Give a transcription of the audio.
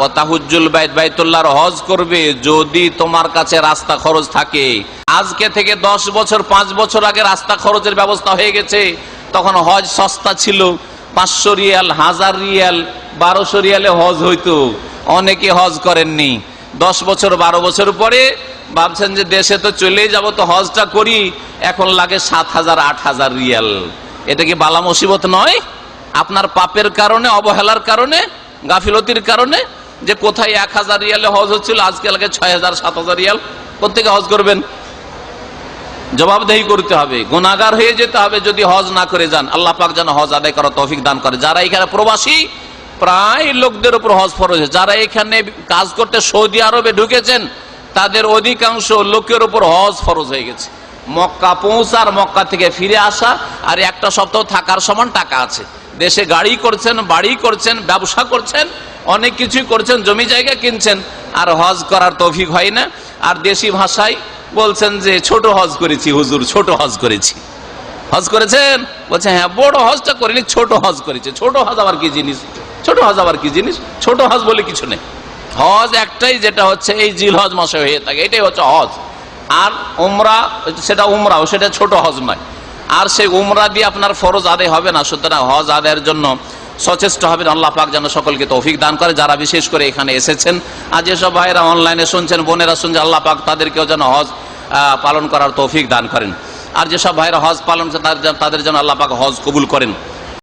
ওয়াতাহুজ্জুল বাইত, বাইতুল্লাহর হজ করবে যদি তোমার কাছে রাস্তা খরচ থাকে। আজকে থেকে দশ বছর, পাঁচ বছর আগে রাস্তা খরচের ব্যবস্থা হয়ে গেছে। তখন হজ সস্তা ছিল, পাঁচশো রিয়াল, হাজার রিয়াল, বারোশো রিয়ালে হজ হইতো। অনেকে হজ করেননি। দশ বছর, বারো বছর পরে ভাবছেন যে দেশে তো চলেই যাব, তো হজটা করি। এখন লাগে সাত হাজার, আট হাজার রিয়াল। এটা কি বালা মুসিবত নয়? আপনার পাপের কারণে, অবহেলার কারণে, গাফিলতির কারণে? যে কোথায় এক হাজার রিয়ালে হজ হচ্ছিল, আজকে লাগে ছয় হাজার, সাত হাজার রিয়াল। কোথেকে হজ করবেন? জবাবদেহি করতে হবে গুণাগার হয়ে যেতে হবে যদি হজ না করে যান। আল্লাহ পাক যেন হজ আদায় করার তৌফিক দান করে। যারা এখানে প্রবাসী, প্রায় লোকদের উপর হজ ফরজ। যারা এখানে কাজ করতে সৌদি আরবে ঢুকেছেন, তাদের অধিকাংশ লোকের উপর হজ ফরজ হয়ে গেছে। মক্কা পৌঁছার, মক্কা থেকে ফিরে আসা, আর একটা সপ্তাহ থাকার সমান টাকা আছে। দেশে গাড়ি করছেন, বাড়ি করছেন, ব্যবসা করছেন অনেক কিছুই করছেন, জমি জায়গা কিনছেন, আর হজ করার তৌফিক হয় না। আর দেশি ভাষায় বলছেন যে, ছোট হজ করেছি, হুজুর, ছোট হজ করেছি। হজ করেছেন? বলছে হ্যাঁ বড় হজটা করিনি, ছোট হজ করেছে। ছোট হজ আবার কি জিনিস? ছোট হজ আবার কি জিনিস? ছোট হজ বলে কিছু নেই। হজ একটাই যেটা হচ্ছে, এই জিল হজ মাসে হয়ে থাকে, এটাই হচ্ছে হজ। আর উমরা, সেটা উমরাও, সেটা ছোট হজ নয়। আর সেই উমরা দিয়ে আপনার ফরজ আদায় হবে না, সুতরাং হজ আদায়ের জন্য সচেষ্ট হবেন, আল্লাহ পাক যেন সকলকে তৌফিক দান করে। যারা বিশেষ করে এখানে এসেছেন, আর যেসব ভাইরা অনলাইনে শুনছেন, বোনেরা শুনছেন, আল্লাহ পাক তাদেরকেও যেন হজ পালন করার তৌফিক দান করেন। আর যেসব ভাইরা হজ পালন তাদের যেন আল্লাহ পাক হজ কবুল করেন।